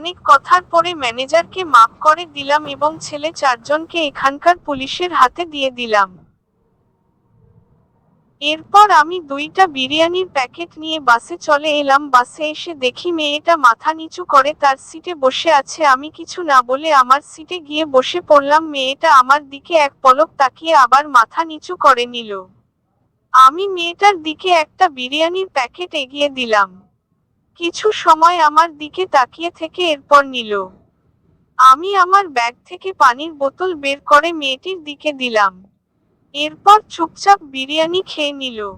অনেক কথার পরে ম্যানেজারকে মাফ করে দিলাম এবং ছেলে চারজনকে এখানকার পুলিশের হাতে দিয়ে দিলাম। এরপর আমি দুইটা বিরিয়ানির প্যাকেট নিয়ে বাসে চলে এলাম। বাসে এসে দেখি মেয়েটা মাথা নিচু করে তার সিটে বসে আছে। আমি কিছু না বলে আমার সিটে গিয়ে বসে পড়লাম। মেয়েটা আমার দিকে এক পলক তাকিয়ে আবার মাথা নিচু করে নিল। আমি মেয়েটার দিকে একটা বিরিয়ানির প্যাকেট এগিয়ে দিলাম। কিছু সময় আমার দিকে তাকিয়ে থেকে এরপর নিল। আমি আমার ব্যাগ থেকে পানির বোতল বের করে মেয়েটির দিকে দিলাম। এরপর চুপচাপ বিরিয়ানি খেয়ে নিল।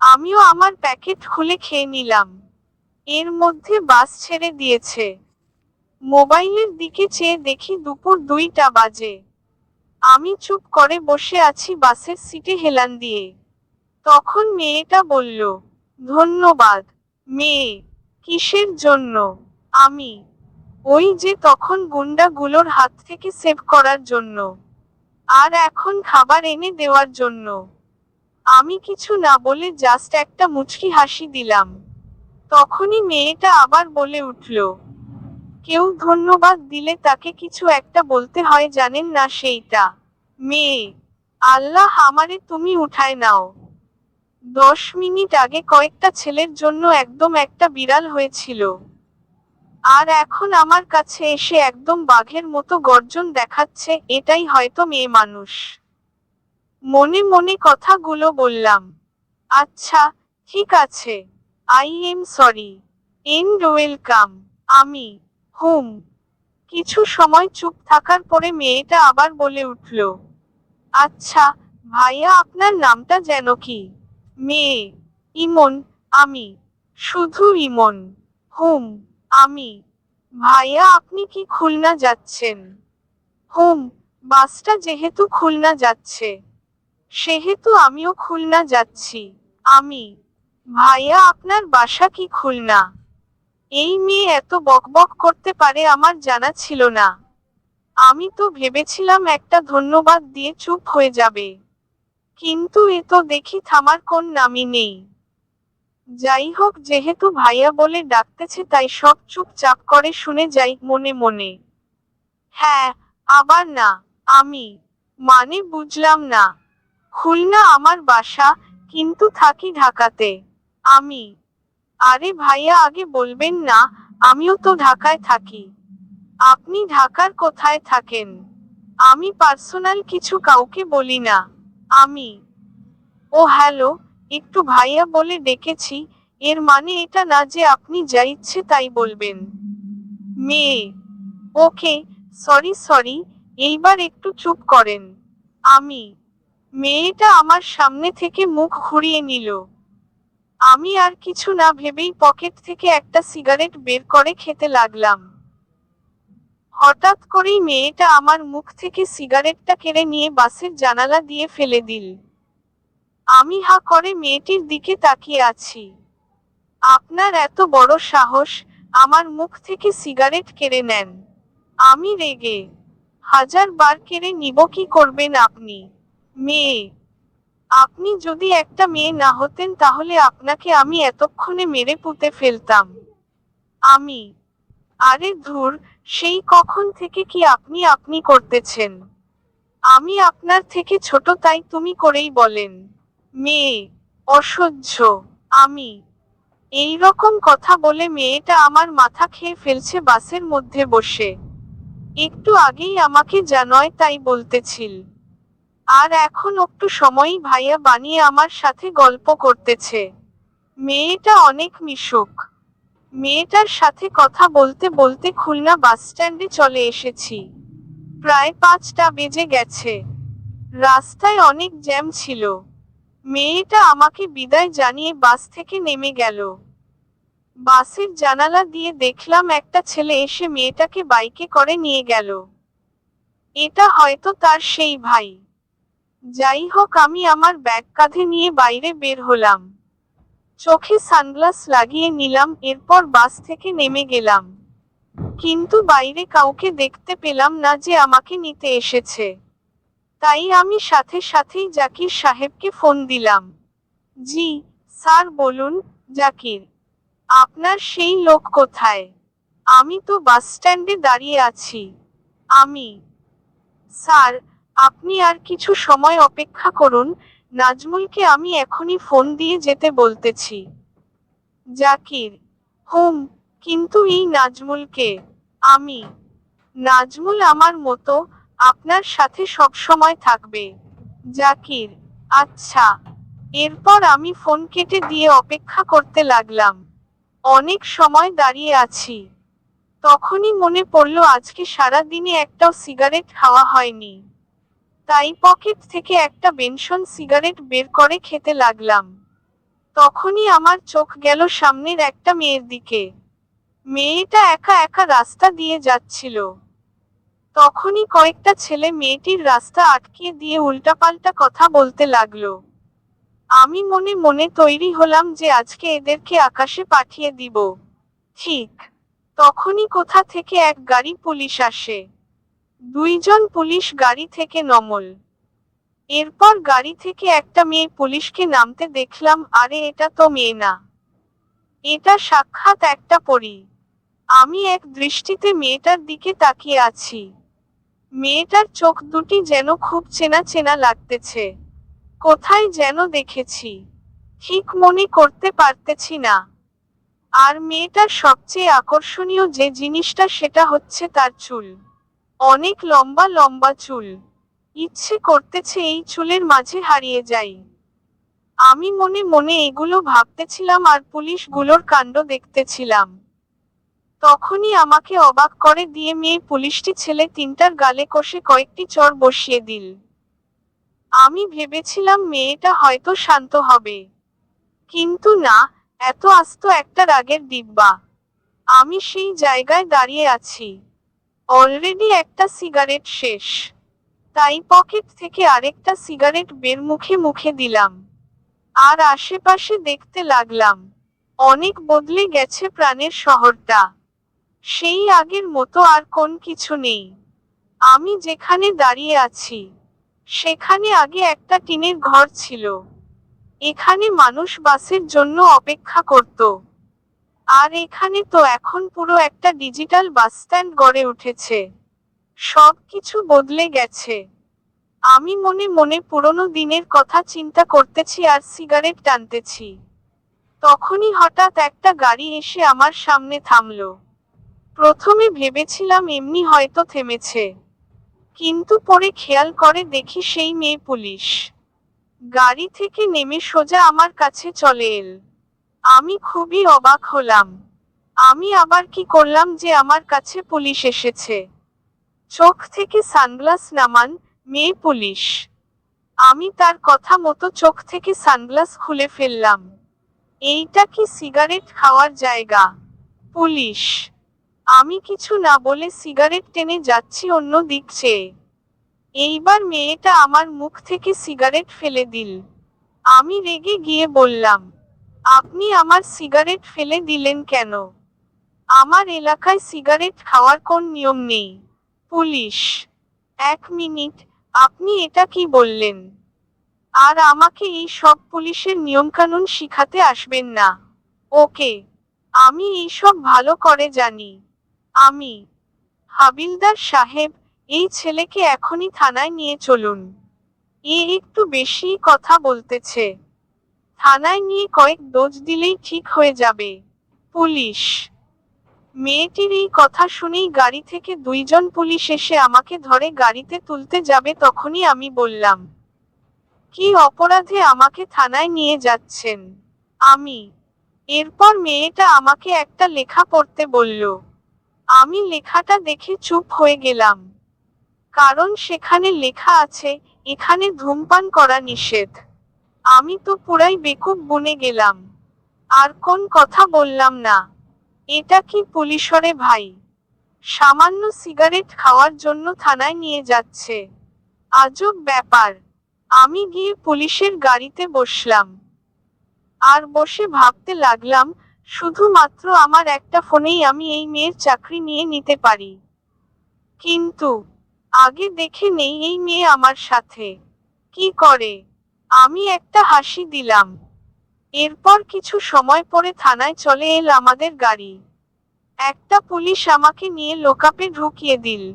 আমিও আমার প্যাকেট খুলে খেয়ে নিলাম। এর মধ্যে বাস ছেড়ে দিয়েছে। মোবাইলের দিকে চেয়ে দেখি দুপুর দুইটা বাজে। আমি চুপ করে বসে আছি বাসের সিটে হেলান দিয়ে। তখন মেয়েটা বলল, ধন্যবাদ, মেয়ে। কিসের জন্য? আমি। ওই যে তখন গুন্ডাগুলোর হাত থেকে সেভ করার জন্য। আর এখন খাবার এনে দেওয়ার জন্য। আমি কিছু না বলে জাস্ট একটা মুচকি হাসি দিলাম। তখনই মেয়েটা আবার বলে উঠল, কেউ ধন্যবাদ দিলে তাকে কিছু একটা বলতে হয় জানেন না সেইটা। মেয়ে, আল্লাহ আমারে তুমি উঠায় নাও। দশ মিনিট আগে কয়েকটা ছেলের জন্য একদম একটা বিড়াল হয়েছিল। আর এখন আমার কাছে এসে একদম বাঘের মতো গর্জন দেখাচ্ছে, এটাই হয়তো মেয়ে মানুষ। মনে মনে কথাগুলো বললাম। আচ্ছা ঠিক আছে। I am sorry. And welcome. আমি, হুম। কিছু সময় চুপ থাকার পরে মেয়েটা আবার বলে উঠল আচ্ছা ভাইয়া আপনার নামটা যেন কি? মেয়ে, ইমন, আমি। শুধু ইমন। হুম, আমি। ভাইয়া, আপনি কি খুলনা যাচ্ছেন? হুম, বাসটা যেহেতু খুলনা যাচ্ছে। সেহেতু আমিও খুলনা যাচ্ছি। আমি। ভাইয়া, আপনার বাসা কি খুলনা? এই মেয়ে এত বকবক করতে পারে আমার জানা ছিল না। আমি তো ভেবেছিলাম একটা ধন্যবাদ দিয়ে চুপ হয়ে যাবে। কিন্তু এ তো দেখি থামার কোন নামই নেই। যাই হোক যেহেতু ভাইয়া বলে ডাকতেছে, তাই সব চুপচাপ করে শুনে যাই মনে মনে। হ্যাঁ আবার না, আমি। মানে বুঝলাম না। খুলনা আমার বাসা, কিন্তু থাকি ঢাকাতে। আমি। আরে ভাইয়া, আগে বলবেন না, আমিও তো ঢাকায় থাকি। আপনি ঢাকার কোথায় থাকেন? আমি পার্সোনাল কিছু কাউকে বলি না। আমি। ও হ্যালো, একটু ভাইয়া বলে ডেকেছি। এর মানে এটা না যে আপনি যা ইচ্ছে তাই বলবেন। মেয়ে। ওকে, সরি সরি, এইবার একটু চুপ করেন। আমি। মেয়েটা আমার সামনে থেকে মুখ ঘুরিয়ে নিল। আমি আর কিছু না ভেবেই পকেট থেকে একটা সিগারেট বের করে খেতে লাগলাম। হঠাৎ করেই মেয়েটা আমার মুখ থেকে সিগারেটটা কেড়ে নিয়ে বাসের জানালা দিয়ে ফেলে দিল। আমি হা করে মেয়েটির দিকে তাকিয়ে আছি। আপনার এত বড় সাহস, আমার মুখ থেকে সিগারেট কেড়ে নেন। আমি রেগে, হাজার বার কেড়ে নিব কি করবেন আপনি? মেয়ে, আপনি যদি একটা মেয়ে না হতেন তাহলে আপনাকে আমি এতক্ষণে মেরে পুঁতে ফেলতাম। আমি আরে ধুর, সেই কখন থেকে কি আপনি আপনি করতেছেন? আমি আপনার থেকে ছোট তাই তুমি করেই বলেন। মেয়ে, অসহ্য, আমি। এই রকম কথা বলে মেয়েটা আমার মাথা খেয়ে ফেলছে বাসের মধ্যে বসে। একটু আগেই আমাকে জানয় তাই বলতেছিল। আর এখন একটু সময়ই ভাইয়া বানিয়ে আমার সাথে গল্প করতেছে। মেয়েটা অনেক মিশুক। মেয়েটার সাথে কথা বলতে বলতে খুলনা বাস স্ট্যান্ডে চলে এসেছি। প্রায় পাঁচটা বেজে গেছে। রাস্তায় অনেক জ্যাম ছিল। মেয়েটা আমাকে বিদায় জানিয়ে বাস থেকে নেমে গেল। বাসের জানালা দিয়ে দেখলাম একটা ছেলে এসে মেয়েটাকে বাইকে করে নিয়ে গেল। এটা হয়তো তার সেই ভাই। যাই হোক, আমি আমার ব্যাগ কাঁধে নিয়ে বাইরে বের হলাম। চোখে সানগ্লাস লাগিয়ে নিলাম, এরপর বাস থেকে নেমে গেলাম। কিন্তু বাইরে কাউকে দেখতে পেলাম না যে আমাকে নিতে এসেছে। তাই আমি সাথে সাথেই জাকির সাহেবকে ফোন দিলাম। জি, স্যার, বলুন, জাকির, আপনার সেই লোক কোথায়? আমি তো বাস স্ট্যান্ডে দাঁড়িয়ে আছি। আমি, স্যার, আপনি আর কিছু সময় অপেক্ষা করুন নাজমুলকে আমি এখনই ফোন দিয়ে যেতে বলতেছি। জাকির, হুম, কিন্তু এই নাজমুলকে, আমি, নাজমুল আমার মতো আপনার সাথে সব সময় থাকবে। জাকির আচ্ছা এরপর আমি ফোন কেটে দিয়ে অপেক্ষা করতে লাগলাম। অনেক সময় দাঁড়িয়ে আছি। তখনই মনে পড়ল আজকে সারা দিনে একটাও সিগারেট খাওয়া হয়নি। তাই পকেট থেকে একটা বেনশন সিগারেট বের করে খেতে লাগলাম। তখনই আমার চোখ গেল সামনের একটা মেয়ের দিকে। মেয়েটা একা একা রাস্তা দিয়ে যাচ্ছিল। তখনই কয়েকটা ছেলে মেয়েটির রাস্তা আটকিয়ে দিয়ে উল্টাপাল্টা কথা বলতে লাগল। আমি মনে মনে তৈরি হলাম যে আজকে এদেরকে আকাশে পাঠিয়ে দিব। ঠিক, তখনই কোথা থেকে এক গাড়ি পুলিশ আসে। দুইজন পুলিশ গাড়ি থেকে নমল। এরপর গাড়ি থেকে একটা মেয়ে পুলিশকে নামতে দেখলাম, আরে এটা তো মেয়ে না। এটা সাক্ষাৎ একটা পরী। আমি এক দৃষ্টিতে মেয়েটার দিকে তাকিয়ে আছি। মেয়েটার চোখ দুটি যেন খুব চেনা চেনা লাগতেছে। কোথায় যেন দেখেছি। ঠিক মনে করতে পারতেছি না। আর মেয়েটার সবচেয়ে আকর্ষণীয় যে জিনিসটা সেটা হচ্ছে তার চুল। অনেক লম্বা লম্বা চুল। ইচ্ছে করতেছে এই চুলের মাঝে হারিয়ে যাই। আমি মনে মনে এগুলো ভাবতেছিলাম আর পুলিশগুলোর কাণ্ড দেখতেছিলাম। তখনই আমাকে অবাক করে দিয়ে মেয়ে পুলিশটি ছেলে তিনটার গালে কষে কয়েকটি চর বসিয়ে দিল। আমি ভেবেছিলাম মেয়েটা হয়তো শান্ত হবে। কিন্তু না, এত আস্ত একটা রাগের ডিব্বা আমি সেই জায়গায় দাঁড়িয়ে আছি। অলরেডি একটা সিগারেট শেষ। তাই পকেট থেকে আরেকটা সিগারেট বের মুখে মুখে দিলাম। আর আশেপাশে দেখতে লাগলাম, অনেক বদলে গেছে প্রাণের শহরটা। সেই আগের মতো আর কোন কিছু নেই। আমি যেখানে দাঁড়িয়ে আছি, সেখানে আগে একটা টিনের ঘর ছিল। এখানে মানুষ বাসের জন্য অপেক্ষা করত। আর এখানে তো এখন পুরো একটা ডিজিটাল বাস স্ট্যান্ড গড়ে উঠেছে। সব কিছু বদলে গেছে। আমি মনে মনে পুরনো দিনের কথা চিন্তা করতেছি আর সিগারেট টানতেছি। তখনই হঠাৎ একটা গাড়ি এসে আমার সামনে থামল। প্রথমে ভেবেছিলাম এমনি হয়তো থেমেছে। কিন্তু পরে খেয়াল করে দেখি সেই মেয়ে পুলিশ। গাড়ি থেকে নেমে সোজা আমার কাছে চলে এল। আমি খুবই অবাক হলাম। আমি আবার কি করলাম যে আমার কাছে পুলিশ এসেছে? চোখ থেকে সানগ্লাস নামান মেয়ে পুলিশ। আমি তার কথা মতো চোখ থেকে সানগ্লাস খুলে ফেললাম। এইটা কি সিগারেট খাওয়ার জায়গা? পুলিশ। আমি কিছু না বলে সিগারেট টেনে যাচ্ছি অন্য দিক চেয়ে। এইবার মেয়েটা আমার মুখ থেকে সিগারেট ফেলে দিল। আমি রেগে গিয়ে বললাম আপনি আমার সিগারেট ফেলে দিলেন কেন? আমার এলাকায় সিগারেট খাওয়ার কোন নিয়ম নেই। পুলিশ, এক মিনিট, আপনি এটা কি বললেন? আর আমাকে এই সব পুলিশের নিয়মকানুন শিখাতে আসবেন না। ওকে, আমি এইসব ভালো করে জানি। আমি, হাবিলদার সাহেব, এই ছেলেকে এখনই থানায় নিয়ে চলুন। এ একটু বেশি কথা বলতেছে। থানায় নিয়ে কয়েক ডোজ দিলেই ঠিক হয়ে যাবে। পুলিশ। মেয়েটির এই কথা শুনেই গাড়ি থেকে দুইজন পুলিশ এসে আমাকে ধরে গাড়িতে তুলতে যাবে তখনই আমি বললাম, কি অপরাধে আমাকে থানায় নিয়ে যাচ্ছেন? আমি। এরপর মেয়েটা আমাকে একটা লেখা পড়তে বলল। আমি লেখাটা দেখে চুপ হয়ে গেলাম। কারণ সেখানে লেখা আছে, এখানে ধূমপান করা নিষেধ। আমি তো পুরাই বেকুব বনে গেলাম। আর কোন কথা বললাম না। এটা কি পুলিশরে ভাই? সামান্য সিগারেট খাওয়ার জন্য থানায় নিয়ে যাচ্ছে। আজব ব্যাপার। আমি গিয়ে পুলিশের গাড়িতে বসলাম। আর বসে ভাবতে লাগলাম, শুধুমাত্র আমার একটা ফোনেই আমি এই মেয়ের চাকরি নিয়ে নিতে পারি। কিন্তু, আগে দেখে নেই এই মেয়ে আমার সাথে। কি করে? আমি একটা হাসি দিলাম। এরপর কিছু সময় পরে থানায় চলে এল আমাদের গাড়ি। একটা পুলিশ আমাকে নিয়ে লোকাপে ঢুকিয়ে দিল।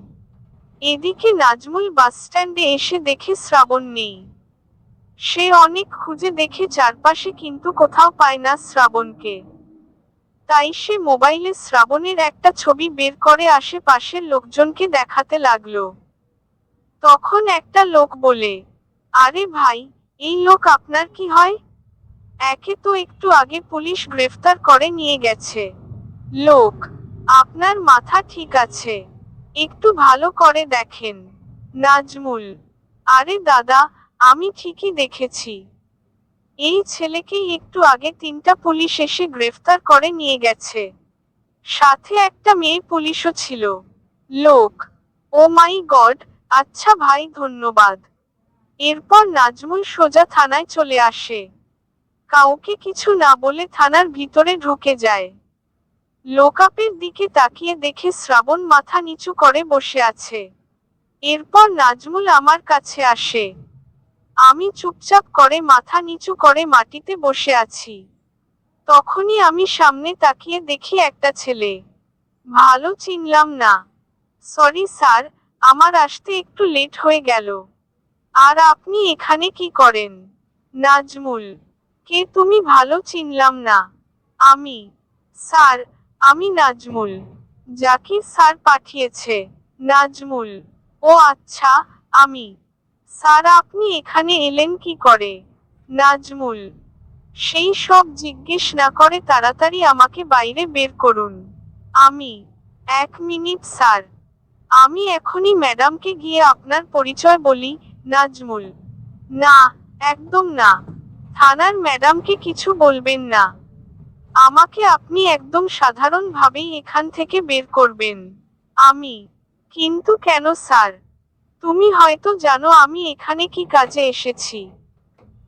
এদিকে নাজমুল বাসস্ট্যান্ডে এসে দেখে শ্রাবণ নেই। সে অনেক খুঁজে দেখে চারপাশে কিন্তু কোথাও পায় না শ্রাবণকে। তাই সে মোবাইলে শ্রাবণের একটা ছবি বের করে আশেপাশের লোকজনকে দেখাতে লাগল। তখন একটা লোক বলে, আরে ভাই এই লোক আপনার কি হয়? একে তো একটু আগে পুলিশ গ্রেফতার করে নিয়ে গেছে। লোক, আপনার মাথা ঠিক আছে। একটু ভালো করে দেখেন। নাজমুল, আরে দাদা, আমি ঠিকই দেখেছি। এই ছেলেকেই একটু আগে তিনটা পুলিশ এসে গ্রেফতার করে নিয়ে গেছে। সাথে একটা মেয়ে পুলিশও ছিল। লোক, ও মাই গড আচ্ছা ভাই, ধন্যবাদ। এরপর নাজমুল সোজা থানায় চলে আসে। কাউকে কিছু না বলে থানার ভিতরে ঢুকে যায়। লোকাপের দিকে তাকিয়ে দেখে শ্রাবণ মাথা নিচু করে বসে আছে। এরপর নাজমুল আমার কাছে আসে। আমি চুপচাপ করে মাথা নিচু করে মাটিতে বসে আছি। তখনই আমি সামনে তাকিয়ে দেখি একটা ছেলে। ভালো চিনলাম না। সরি স্যার, আমার আসতে একটু লেট হয়ে গেল। আর আপনি এখানে কি করেন? নাজমুল, কে তুমি ভালো চিনলাম না। আমি, স্যার, আমি নাজমুল জাকির স্যার পাঠিয়েছে। নাজমুল, ও আচ্ছা আমি। স্যার, আপনি এখানে এলেন কি করে? নাজমুল, সেই সব জিজ্ঞেস না করে তাড়াতাড়ি আমাকে বাইরে বের করুন। আমি, এক মিনিট, স্যার। আমি এখনই ম্যাডামকে গিয়ে আপনার পরিচয় বলি নাজমুল। না, একদম না। থানার ম্যাডামকে কিছু বলবেন না। আমাকে আপনি একদম সাধারণভাবেই এখান থেকে বের করবেন। আমি। কিন্তু কেন, স্যার? তুমি হয়তো জানো আমি এখানে কি কাজে এসেছি।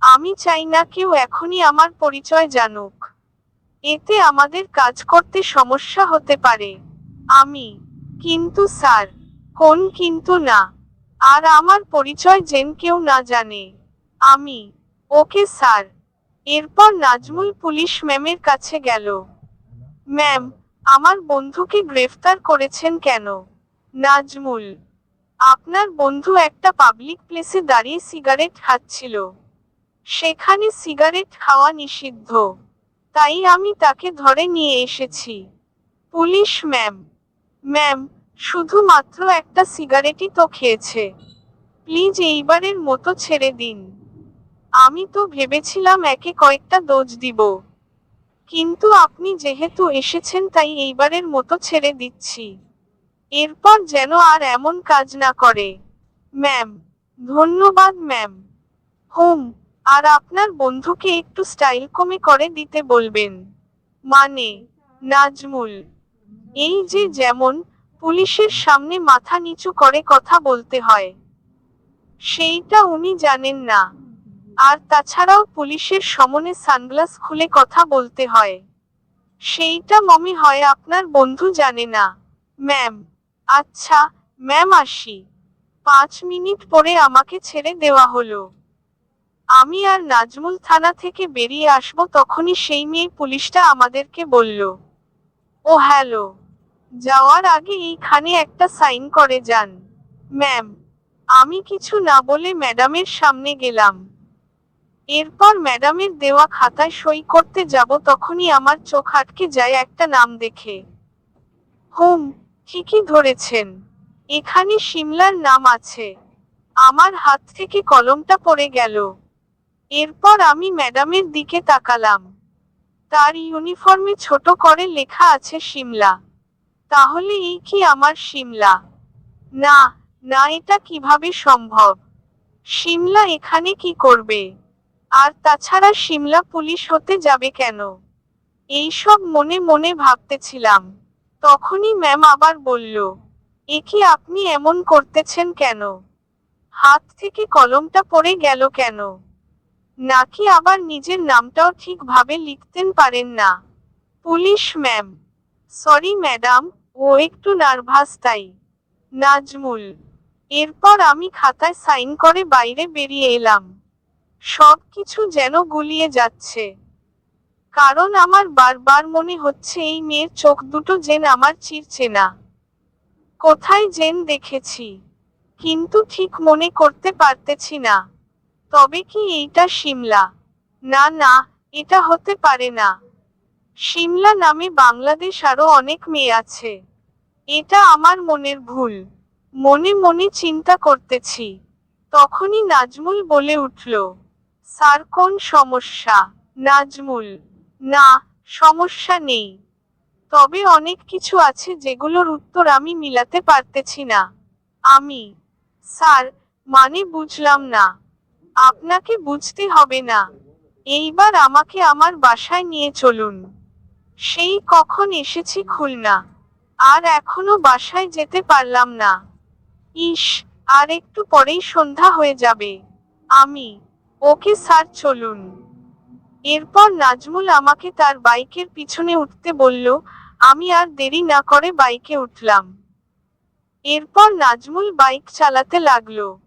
আমি চাই না কেউ এখনই আমার পরিচয় জানুক। এতে আমাদের কাজ করতে সমস্যা হতে পারে। আমি। কিন্তু, স্যার, কোন কিন্তু না। আর আমার পরিচয় যেন কেউ না জানে। আমি, ওকে স্যার। এরপর নাজমুল পুলিশ ম্যামের কাছে গেল। ম্যাম, আমার বন্ধুকে গ্রেফতার করেছেন কেন? নাজমুল, আপনার বন্ধু একটা পাবলিক প্লেসে দাঁড়িয়ে সিগারেট খাচ্ছিল। সেখানে সিগারেট খাওয়া নিষিদ্ধ। তাই আমি তাকে ধরে নিয়ে এসেছি। পুলিশ ম্যাম ম্যাম শুধুমাত্র একটা সিগারেটই তো খেয়েছে। প্লিজ এইবারের মতো ছেড়ে দিন। আমি তো ভেবেছিলাম একে কয়েকটা দোজ দিব। কিন্তু আপনি যেহেতু এসেছেন তাই এইবারের মতো ছেড়ে দিচ্ছি। এরপর যেন আর এমন কাজ না করে। ম্যাম, ধন্যবাদ ম্যাম। হুম, আর আপনার বন্ধুকে একটু স্টাইল কমে করে দিতে বলবেন। মানে নাজমুল। এই যে যেমন পুলিশের সামনে মাথা নিচু করে কথা বলতে হয়। সেইটা উনি জানেন না। আর তাছাড়াও পুলিশের সমনে সানগ্লাস খুলে কথা বলতে হয়। সেইটা মমি হয় আপনার বন্ধু জানে না। ম্যাম আচ্ছা ম্যাম আসি। পাঁচ মিনিট পরে আমাকে ছেড়ে দেওয়া হলো। আমি আর নাজমুল থানা থেকে বেরিয়ে আসব তখনই সেই মেয়ে পুলিশটা আমাদেরকে বলল, ও হ্যালো। যাওয়ার আগে এইখানে একটা সাইন করে যান। ম্যাম, আমি কিছু না বলে ম্যাডামের সামনে গেলাম। এরপর ম্যাডামের দেওয়া খাতায় সই করতে যাব তখনই আমার চোখ আটকে যায় একটা নাম দেখে। হুম, ঠিকই ধরেছেন। এখানে সিমলার নাম আছে। আমার হাত থেকে কলমটা পড়ে গেল। এরপর আমি ম্যাডামের দিকে তাকালাম। তার ইউনিফর্মে ছোট করে লেখা আছে সিমলা তাহলে এই কি আমার সিমলা না না, এটা কীভাবে সম্ভব? সিমলা এখানে কি করবে? আর তাছাড়া সিমলা পুলিশ হতে যাবে কেন? এইসব মনে মনে ভাবতেছিলাম। তখনই ম্যাম আবার বলল, এ কি আপনি এমন করতেছেন কেন? হাত থেকে কলমটা পড়ে গেল কেন? নাকি আবার নিজের নামটাও ঠিকভাবে লিখতেন পারেন না? Police, ma'am. Sorry, madam. ও একটু নার্ভাস তাই। নাজমুল, এরপর আমি খাতায় সাইন করে বাইরে বেরিয়ে এলাম। সব কিছু যেন গুলিয়ে যাচ্ছে। কারণ আমার বারবার মনে হচ্ছে এই মেয়ের চোখ দুটো যেন আমার চিরছে না। কোথায় জেন দেখেছি, কিন্তু ঠিক মনে করতে পারতেছি না। তবে কি এইটা শিমলা না না, এটা হতে পারে না। শিমলা নামে বাংলাদেশ আরও অনেক মেয়ে আছে। এটা আমার মনের ভুল। মনে মনে চিন্তা করতেছি। তখনই নাজমুল বলে উঠল, স্যার, কোন সমস্যা? নাজমুল, না, সমস্যা নেই। তবে অনেক কিছু আছে যেগুলোর উত্তর আমি মিলাতে পারতেছি না। আমি, স্যার মানে বুঝলাম না। আপনাকে বুঝতে হবে না। এইবার আমাকে আমার বাসায় নিয়ে চলুন। সেই কখন এসেছি খুলনা। আর এখনও বাসায় যেতে পারলাম না। ইস, আর একটু পরেই সন্ধ্যা হয়ে যাবে। আমি, ওকে স্যার চলুন। এরপর নাজমুল আমাকে তার বাইকের পিছনে উঠতে বলল, আমি আর দেরি না করে বাইকে উঠলাম। এরপর নাজমুল বাইক চালাতে লাগল।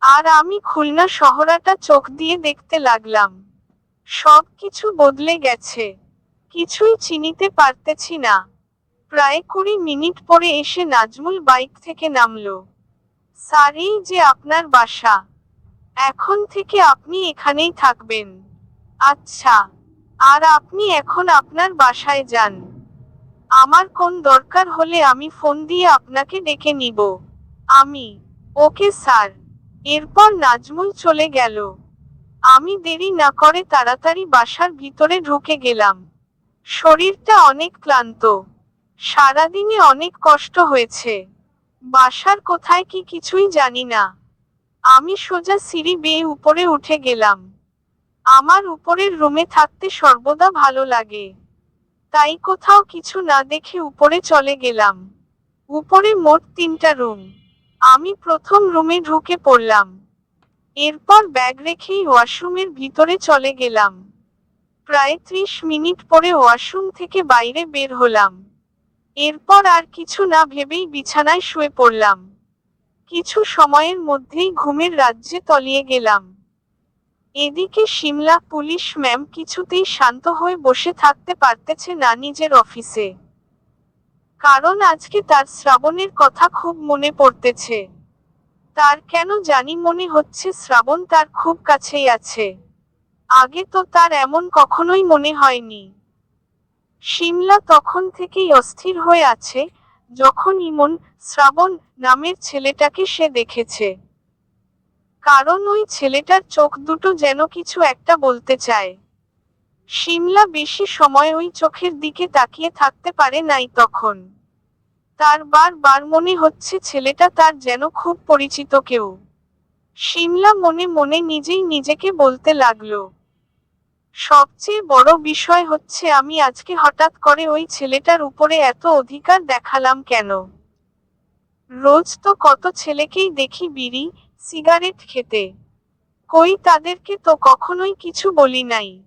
আর আমি খুলনা শহরাটা চোখ দিয়ে দেখতে লাগলাম। সব কিছু বদলে গেছে। কিছুই চিনিতে পারতেছি না। প্রায় কুড়ি মিনিট পরে এসে নাজমুল বাইক থেকে নামল। স্যার এই যে আপনার বাসা, এখন থেকে আপনি এখানেই থাকবেন। আচ্ছা আর আপনি এখন আপনার বাসায় যান। আমার কোন দরকার হলে আমি ফোন দিয়ে আপনাকে ডেকে নিব। আমি, ওকে স্যার। এরপর নাজমুল চলে গেল। আমি দেরি না করে তাড়াতাড়ি বাসার ভিতরে ঢুকে গেলাম। শরীরটা অনেক ক্লান্ত। সারাদিনে অনেক কষ্ট হয়েছে। বাসার কোথায় কি কিছুই জানি না। আমি সোজা সিঁড়ি বেয়ে উপরে উঠে গেলাম। আমার উপরের রুমে থাকতে সর্বদা ভালো লাগে। তাই কোথাও কিছু না দেখে উপরে চলে গেলাম। উপরে মোট তিনটা রুম। আমি প্রথম রুমে ঢুকে পড়লাম। এরপর ব্যাগ রেখেই ওয়াশরুমের ভিতরে চলে গেলাম। প্রায় ত্রিশ মিনিট পরে ওয়াশরুম থেকে বাইরে বের হলাম। এরপর আর কিছু না ভেবেই বিছানায় শুয়ে পড়লাম। কিছু সময়ের মধ্যেই ঘুমের রাজ্যে তলিয়ে গেলাম। এদিকে সিমলা পুলিশ ম্যাম কিছুতেই শান্ত হয়ে বসে থাকতে পারতেছে না নিজের অফিসে। কারণ আজকে তার শ্রাবণের কথা খুব মনে পড়তেছে। তার কেন জানি মনে হচ্ছে শ্রাবণ তার খুব কাছেই আছে। আগে তো তার এমন কখনোই মনে হয়নি। সিমলা তখন থেকেই অস্থির হয়ে আছে যখন ইমন শ্রাবণ নামের ছেলেটাকে সে দেখেছে। কারণ ওই ছেলেটার চোখ দুটো যেন কিছু একটা বলতে চায়। সিমলা বেশি সময় ওই চোখের দিকে তাকিয়ে থাকতে পারে নাই তখন। তার বার বার মনে হচ্ছে ছেলেটা তার যেন খুব পরিচিত কেউ। সিমলা মনে মনে নিজেই নিজেকে বলতে লাগল। সবচেয়ে বড় বিষয় হচ্ছে আমি আজকে হঠাৎ করে ওই ছেলেটার উপরে এত অধিকার দেখালাম কেন? রোজ তো কত ছেলেকেই দেখি বিড়ি, সিগারেট খেতে। কই তাদেরকে তো কখনোই কিছু বলি নাই।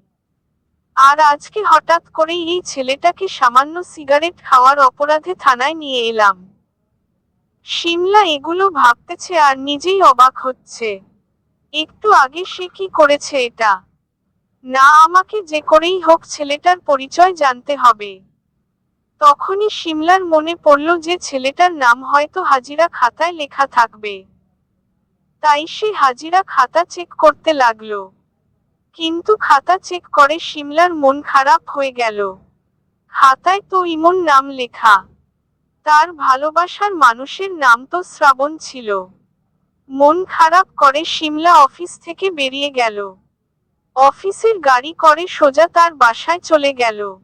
আর আজকে হঠাৎ করে এই ছেলেটাকে সামান্য সিগারেট খাওয়ার অপরাধে থানায় নিয়ে এলাম। সিমলা এগুলো ভাবতেছে আর নিজেই অবাক হচ্ছে। একটু আগে সে কি করেছে এটা? না আমাকে যে করেই হোক ছেলেটার পরিচয় জানতে হবে। তখনই সিমলার মনে পড়ল যে ছেলেটার নাম হয়তো হাজিরা খাতায় লেখা থাকবে। তাই সে হাজিরা খাতা চেক করতে লাগল। কিন্তু খাতা চেক করে সিমলার মন খারাপ হয়ে গেল। খাতায় তো ইমন নাম লেখা। তার ভালোবাসার মানুষের নাম তো শ্রাবণ ছিল। মন খারাপ করে সিমলা অফিস থেকে বেরিয়ে গেল। অফিসের গাড়ি করে সোজা তার বাসায় চলে গেল।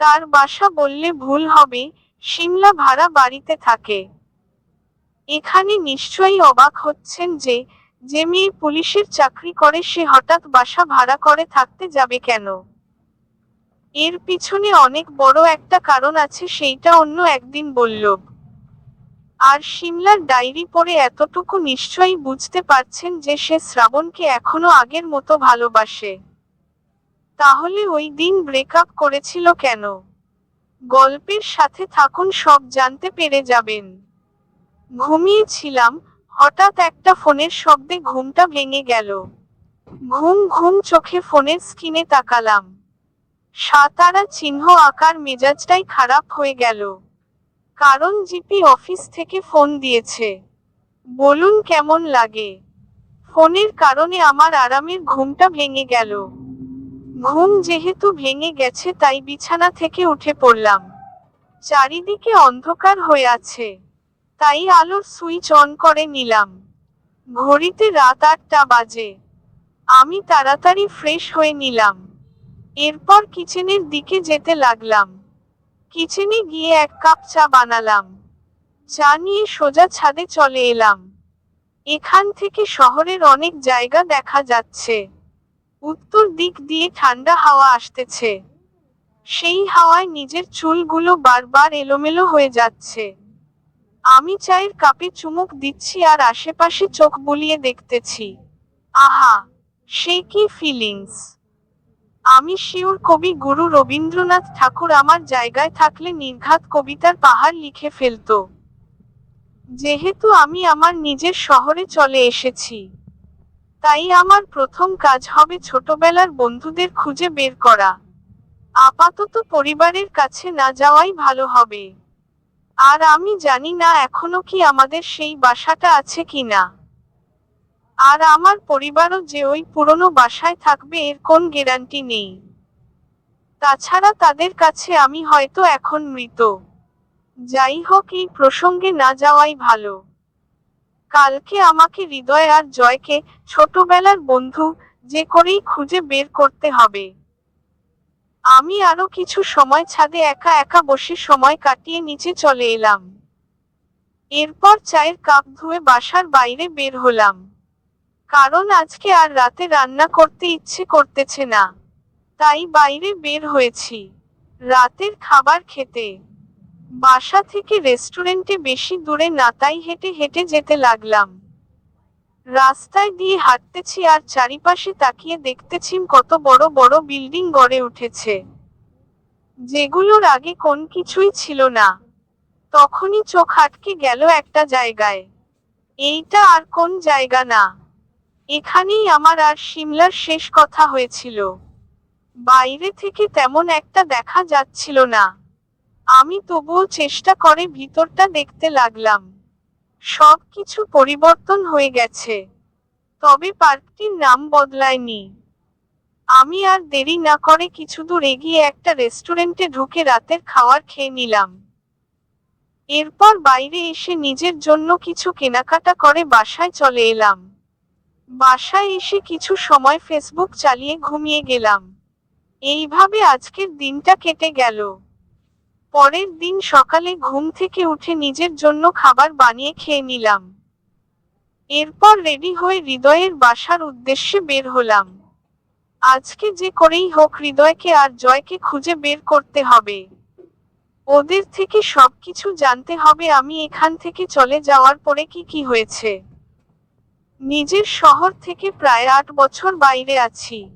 তার বাসা বললে ভুল হবে, সিমলা ভাড়া বাড়িতে থাকে। এখানে নিশ্চয়ই অবাক হচ্ছেন যে যে মেয়ে পুলিশের চাকরি করে সে হঠাৎ বাসা ভাড়া করে থাকতে যাবে কেন? এর পিছনে অনেক বড় একটা কারণ আছে, সেইটা অন্য একদিন বলল। আর সিমলার ডায়েরি পড়ে এতটুকু নিশ্চয়ই বুঝতে পারছেন যে সে শ্রাবণকে এখনও আগের মতো ভালোবাসে। তাহলে ওই দিন ব্রেকআপ করেছিল কেন? গল্পের সাথে থাকুন, সব জানতে পেরে যাবেন। ঘুমিয়েছিলাম, হঠাৎ একটা ফোনের শব্দে ঘুমটা ভেঙে গেল। ঘুম ঘুম চোখে ফোনের স্ক্রিনে তাকালাম। সাতারা চিহ্ন আকার মেজাজটাই খারাপ হয়ে গেল। কারণ জিপি অফিস থেকে ফোন দিয়েছে। বলুন কেমন লাগে? ফোনের কারণে আমার আরামের ঘুমটা ভেঙে গেল। ঘুম যেহেতু ভেঙে গেছে, তাই বিছানা থেকে উঠে পড়লাম। চারিদিকে অন্ধকার হয়ে আছে, তাই আলোর সুইচ অন করে নিলাম। ঘড়িতে রাত আটটা বাজে। আমি তাড়াতাড়ি ফ্রেশ হয়ে নিলাম। এরপর কিচেনের দিকে যেতে লাগলাম। কিচেনে গিয়ে এক কাপ চা বানালাম। চা নিয়ে সোজা ছাদে চলে এলাম। এখান থেকে শহরের অনেক জায়গা দেখা যাচ্ছে। উত্তর দিক দিয়ে ঠান্ডা হাওয়া আসতেছে। সেই হাওয়ায় নিজের চুলগুলো বারবার এলোমেলো হয়ে যাচ্ছে। আমি চায়ের কাপে চুমুক দিচ্ছি আর আশেপাশে চোখ বুলিয়ে দেখতেছি। আহা, সে কি ফিলিংস আমি শিওর কবি গুরু রবীন্দ্রনাথ ঠাকুর আমার জায়গায় থাকলে নির্ঘাত কবিতার পাহাড় লিখে ফেলতো। যেহেতু আমি আমার নিজের শহরে চলে এসেছি, তাই আমার প্রথম কাজ হবে ছোটবেলার বন্ধুদের খুঁজে বের করা। আপাতত পরিবারের কাছে না যাওয়াই ভালো হবে। আর আমি জানি না এখনও কি আমাদের সেই বাসাটা আছে কি না আর আমার পরিবারও যে ওই পুরনো বাসায় থাকবে এর কোন গ্যারান্টি নেই। তাছাড়া তাদের কাছে আমি হয়তো এখন মৃত। যাই হোক, এই প্রসঙ্গে না যাওয়াই ভালো। কালকে আমাকে হৃদয় আর জয়কে ছোটবেলার বন্ধু যে করেই খুঁজে বের করতে হবে। আমি আরও কিছু সময় ছাদে একা একা বসে সময় কাটিয়ে নিচে চলে এলাম। এরপর চায়ের কাপ ধুয়ে বাসার বাইরে বের হলাম। কারণ আজকে আর রাতে রান্না করতে ইচ্ছে করতেছে না। তাই বাইরে বের হয়েছি। রাতের খাবার খেতে। বাসা থেকে রেস্টুরেন্টে বেশি দূরে না, তাই হেঁটে হেঁটে যেতে লাগলাম। রাস্তায় দিয়ে হাঁটতেছি আর চারিপাশে তাকিয়ে দেখতেছি কত বড় বড় বিল্ডিং গড়ে উঠেছে। যেগুলোর আগে কোন কিছুই ছিল না। তখনই চোখ আটকে গেল একটা জায়গায়। এইটা আর কোন জায়গা না। এখানেই আমার আর সিমলার শেষ কথা হয়েছিল। বাইরে থেকে তেমন একটা দেখা যাচ্ছিল না। আমি তবুও চেষ্টা করে ভিতরটা দেখতে লাগলাম। সব কিছু পরিবর্তন হয়ে গেছে। তবে পার্কটির নাম বদলায়নি। আমি আর দেরি না করে কিছু দূর এগিয়ে একটা রেস্টুরেন্টে ঢুকে রাতের খাবার খেয়ে নিলাম। এরপর বাইরে এসে নিজের জন্য কিছু কেনাকাটা করে বাসায় চলে এলাম। বাসায় এসে কিছু সময় ফেসবুক চালিয়ে ঘুমিয়ে গেলাম। এইভাবে আজকের দিনটা কেটে গেল। পরের দিন সকালে ঘুম থেকে উঠে নিজের জন্য খাবার বানিয়ে খেয়ে নিলাম। এরপর রেডি হয়ে হৃদয়ের বাসার উদ্দেশ্যে বের হলাম। আজকে যে করেই হোক হৃদয়কে আর জয়কে খুঁজে বের করতে হবে। ওদের থেকে সবকিছু জানতে হবে আমি এখান থেকে চলে যাওয়ার পরে কি কি হয়েছে। নিজের শহর থেকে প্রায় আট বছর বাইরে আছি।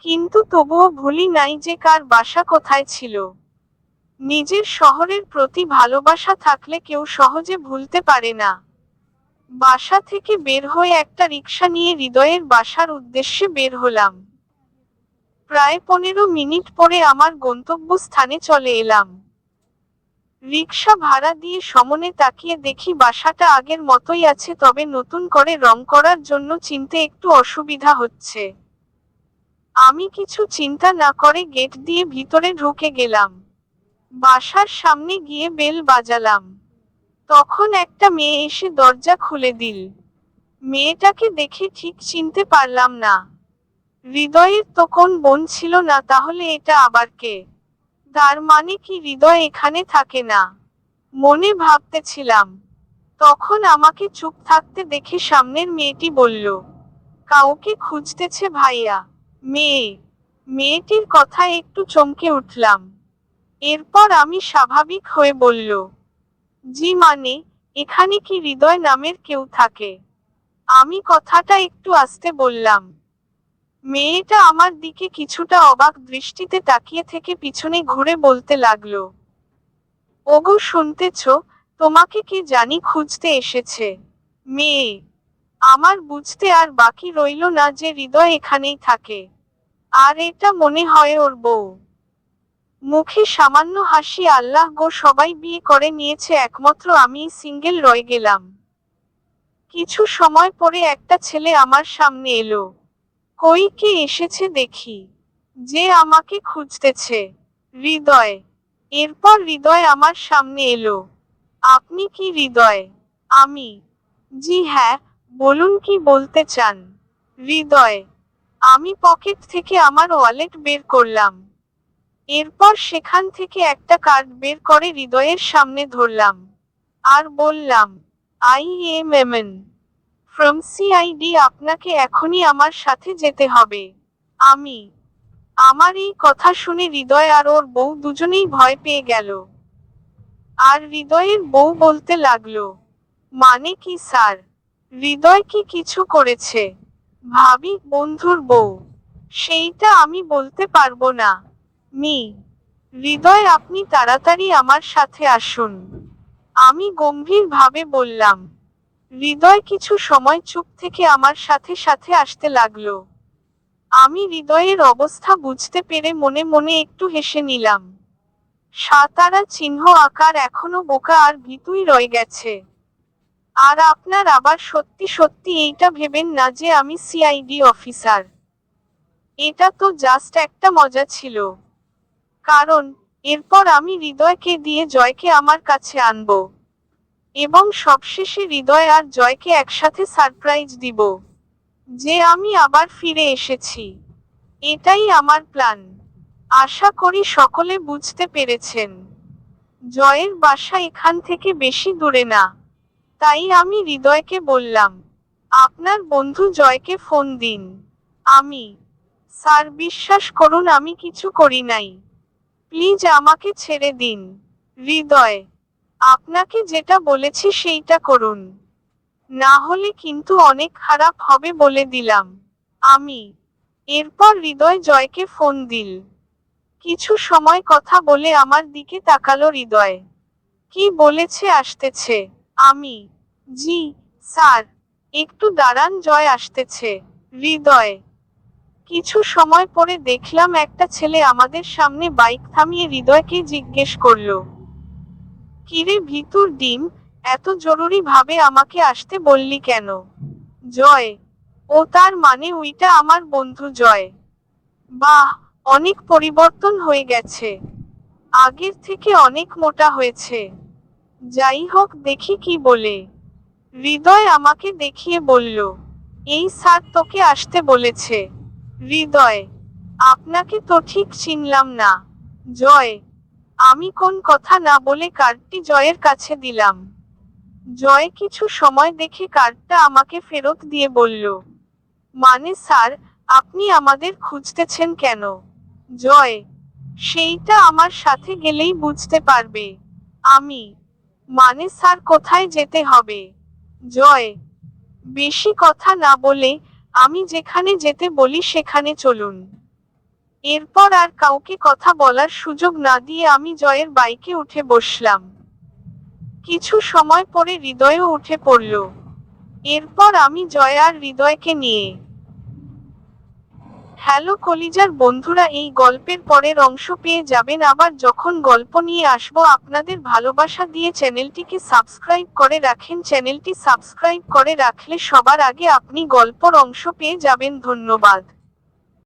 কিন্তু তবুও ভুলি নাই যে কার বাসা কোথায় ছিল। নিজের শহরের প্রতি ভালোবাসা থাকলে কেউ সহজে ভুলতে পারে না। বাসা থেকে বের হয়ে একটা রিক্সা নিয়ে হৃদয়ের বাসার উদ্দেশ্যে বের হলাম। প্রায় পনেরো মিনিট পরে আমার গন্তব্যস্থানে চলে এলাম। রিক্সা ভাড়া দিয়ে সমনে তাকিয়ে দেখি বাসাটা আগের মতোই আছে, তবে নতুন করে রং করার জন্য চিনতে একটু অসুবিধা হচ্ছে। আমি কিছু চিন্তা না করে গেট দিয়ে ভিতরে ঢুকে গেলাম। বাসার সামনে গিয়ে বেল বাজালাম। তখন একটা মেয়ে এসে দরজা খুলে দিল। মেয়েটাকে দেখে ঠিক চিনতে পারলাম না। হৃদয়ের তো কোন বোন ছিল না, তাহলে এটা আবার কে? তার মানে কি হৃদয় এখানে থাকে না? মনে ভাবতেছিলাম। তখন আমাকে চুপ থাকতে দেখে সামনের মেয়েটি বলল, কাউকে খুঁজতেছে ভাইয়া। মেয়ে। মেয়েটির কথা একটু চমকে উঠলাম। এরপর আমি স্বাভাবিক হয়ে বলল, জি মানে এখানে কি হৃদয় নামের কেউ থাকে? আমি কথাটা একটু আসতে বললাম মেয়েটা আমার দিকে কিছুটা অবাক দৃষ্টিতে তাকিয়ে থেকে পিছনে ঘুরে বলতে লাগল, ওগো, শুনতেছ? তোমাকে কি জানি খুঁজতে এসেছে। মেয়ে, আমার বুঝতে আর বাকি রইল না যে হৃদয় এখানেই থাকে। আর এটা মনে হয় ওর বউ। মুখে সামান্য হাসি আল্লাহ গো সবাই বিয়ে করে নিয়েছে, একমাত্র আমি সিঙ্গেল রয়ে গেলাম। কিছু সময় পরে একটা ছেলে আমার সামনে এলো। কই কে এসেছে দেখি। যে আমাকে খুঁজতেছে। হৃদয়। এরপর হৃদয় আমার সামনে এলো। আপনি কি হৃদয়? আমি। জি হ্যাঁ বলুন কি বলতে চান? হৃদয়। আমি পকেট থেকে আমার ওয়ালেট বের করলাম। এরপর সেখান থেকে একটা কার্ড বের করে হৃদয়ের সামনে ধরলাম। আর বললাম, I am MN from CID আপনাকে এখনই আমার সাথে যেতে হবে। আমি। আমার এই কথা শুনে হৃদয় আর ওর বউ দুজনেই ভয় পেয়ে গেল। আর হৃদয়ের বউ বলতে লাগল মানে কি স্যার? হৃদয় কি কিছু করেছে? ভাবি বন্ধুর বউ। সেইটা আমি বলতে পারব না। মি, হৃদয় আপনি তাড়াতাড়ি আমার সাথে আসুন। আমি গম্ভীরভাবে বললাম হৃদয় কিছু সময় চুপ থেকে আমার সাথে সাথে আসতে লাগল। আমি হৃদয়ের অবস্থা বুঝতে পেরে মনে মনে একটু হেসে নিলাম। সাতারা চিহ্ন আকার এখনও বোকা আর ভীতুই রয়ে গেছে। আর আপনার আবার সত্যি সত্যি এইটা ভেবেন না যে আমি সিআইডি অফিসার। এটা তো জাস্ট একটা মজা ছিল। কারণ, এরপর আমি হৃদয়কে দিয়ে জয়কে আমার কাছে আনব। এবং সবশেষে হৃদয় আর জয়কে একসাথে সারপ্রাইজ দিব। যে আমি আবার ফিরে এসেছি। এটাই আমার প্ল্যান। আশা করি সকলে বুঝতে পেরেছেন। জয়ের বাসা এখান থেকে বেশি দূরে না। তাই আমি হৃদয়কে বললাম, আপনার বন্ধু জয়কে ফোন দিন। আমি, স্যার বিশ্বাস করুন আমি কিছু করি নাই। প্লিজ আমাকে ছেড়ে দিন। হৃদয় আপনাকে যেটা বলেছি সেইটা করুন। না হলে কিন্তু অনেক খারাপ হবে বলে দিলাম। আমি। এরপর হৃদয় জয়কে ফোন দিল। কিছু সময় কথা বলে আমার দিকে তাকালো হৃদয়। কি বলেছে আসতেছে? আমি। জি, স্যার। একটু দাঁড়ান, জয় আসতেছে। হৃদয়। কিছু সময় পরে দেখলাম একটা ছেলে আমাদের সামনে বাইক থামিয়ে হৃদয়কে জিজ্ঞেস করল। কিরে ভিতুর ডিম? এত জরুরি ভাবে আমাকে আসতে বললি কেন? জয়, ও তার মানে ওইটা আমার বন্ধু জয়। বাহ, অনেক পরিবর্তন হয়ে গেছে। আগের থেকে অনেক মোটা হয়েছে। যাই হোক, দেখি কি বলে। হৃদয় আমাকে দেখিয়ে বলল, এই স্যার তোকে আসতে বলেছে। হৃদয়, আপনাকে তো ঠিক চিনলাম না। জয় আমি কোন কথা না বলে কার্ডটি জয়ের কাছে দিলাম। জয় কিছু সময় দেখে কার্ডটা আমাকে ফেরত দিয়ে বলল মানে স্যার, আপনি আমাদের খুঁজতেছেন কেন? জয়, সেইটা আমার সাথে গেলেই বুঝতে পারবে। আমি মানে স্যার, কোথায় যেতে হবে? জয়, বেশি কথা না বলে আমি যেখানে যেতে বলি সেখানে চলুন। এরপর আর কাউকে কথা বলার সুযোগ না দিয়ে আমি জয়ের বাইকে উঠে বসলাম। কিছু সময় পরে হৃদয়ও উঠে পড়ল। এরপর আমি জয় আর হৃদয়কে নিয়ে। হ্যালো কলিজার বন্ধুরা, এই গল্পের পরের অংশ পেয়ে যাবেন আবার যখন গল্প নিয়ে আসব। আপনাদের ভালোবাসা দিয়ে চ্যানেলটিকে সাবস্ক্রাইব করে রাখেন। চ্যানেলটি সাবস্ক্রাইব করে রাখলে সবার আগে আপনি গল্পর অংশ পেয়ে যাবেন। ধন্যবাদ।